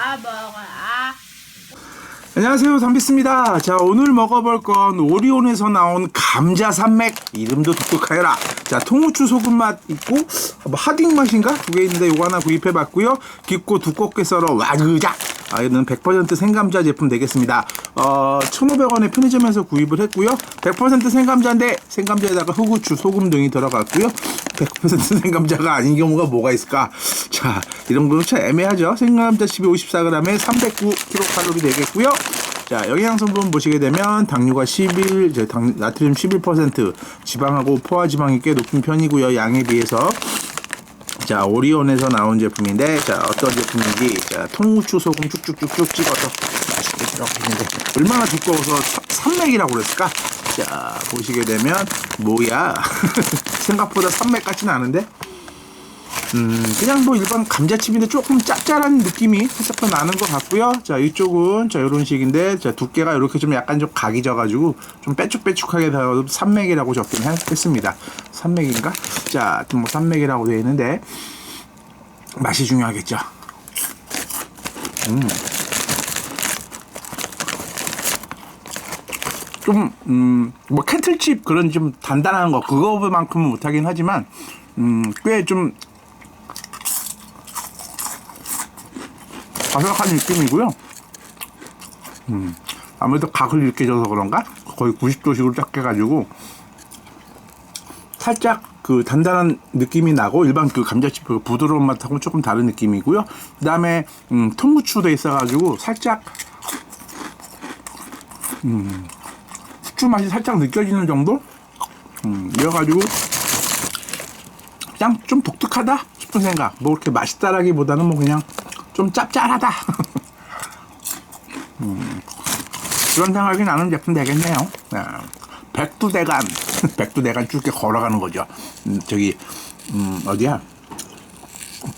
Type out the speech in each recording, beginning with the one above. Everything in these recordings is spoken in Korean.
아 먹어 아. 안녕하세요 담비스입니다. 자 오늘 먹어볼 건 오리온에서 나온 감자 산맥. 이름도 독특하여라. 자 통후추 소금 맛 있고 뭐 하딩 맛인가? 두 개 있는데 요거 하나 구입해 봤고요. 깊고 두껍게 썰어 와그작! 아, 이는 100% 생감자 제품 되겠습니다. 어, 1,500원에 편의점에서 구입을 했고요. 100% 생감자인데 생감자에다가 흑우추, 소금 등이 들어갔고요. 100% 생감자가 아닌 경우가 뭐가 있을까? 자, 이런 거는 참 애매하죠. 생감자 1254g에 309kcal 되겠고요. 자, 영양 성분 보시게 되면 당류가 11, 저 당, 나트륨 11%, 지방하고 포화 지방이 꽤 높은 편이고요. 양에 비해서 자 오리온에서 나온 제품인데 자 어떤 제품인지 자 통후추 소금 쭉쭉쭉쭉 찍어서 맛있게 이렇게 있는데 얼마나 두꺼워서 사- 산맥이라고 그랬을까 자 보시게 되면 뭐야? 생각보다 산맥 같진 않은데? 음 그냥 뭐 일반 감자칩인데 조금 짭짤한 느낌이 살짝 더 나는 것 같고요. 자 이쪽은 자 이런 식인데 자 두께가 이렇게 좀 약간 좀 각이 져가지고 좀 빼쭉빼쭉하게 더 산맥이라고 적긴 했습니다. 산맥인가? 자 뭐 산맥이라고 되어 있는데 맛이 중요하겠죠. 음. 좀, 음, 뭐, 캐틀칩 그런 좀 단단한 거, 그거만큼은 못하긴 하지만, 음, 꽤 좀, 바삭한 느낌이고요. 음, 아무래도 각을 이렇게 줘서 그런가? 거의 90도식으로 딱 해가지고, 살짝 그 단단한 느낌이 나고 일반 그 감자칩 그 부드러운 맛하고 조금 다른 느낌이고요. 그 다음에 음, 통후추도 있어가지고 살짝 음, 후추 맛이 살짝 느껴지는 정도? 음, 이래가지고 그냥 좀 독특하다 싶은 생각. 뭐 이렇게 맛있다라기보다는 뭐 그냥 좀 짭짤하다. 음, 그런 생각이 나는 제품 되겠네요. 아, 백두대간, 백두대간 쭉 걸어가는 거죠. 음, 저기 음, 어디야?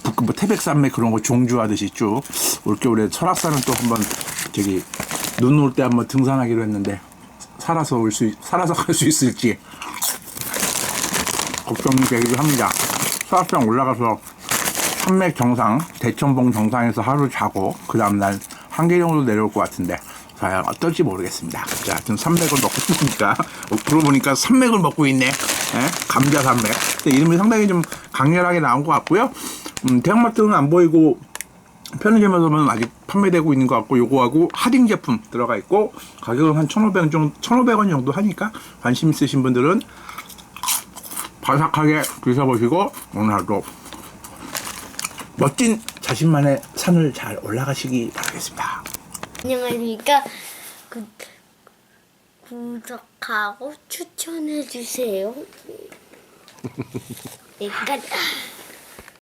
북, 뭐 태백산맥 그런 거 종주하듯이 쭉 올겨울에 설악산은 또 한번 저기 눈 올 때 한번 등산하기로 했는데 살아서 올 수 살아서 갈 수 있을지 걱정이 되기도 합니다. 설악산 올라가서 산맥 정상 대천봉 정상에서 하루 자고 그 다음날 한계령으로 내려올 것 같은데 과연 어떨지 모르겠습니다. 자, 지금 산맥을 먹고 있으니까 어, 그러고 보니까 산맥을 먹고 있네. 예? 감자 산맥. 이름이 상당히 좀 강렬하게 나온 것 같고요. 음, 대형마트는 안 보이고 편의점에서는 아직 판매되고 있는 것 같고 요거하고 하딩 제품 들어가 있고 가격은 한 1,500원 정도 1,500원 정도 하니까 관심 있으신 분들은 바삭하게 드셔보시고 오늘 하루 멋진 자신만의 산을 잘 올라가시기 바라겠습니다. 안녕하십니까 구, 구독하고 추천해 주세요. 일단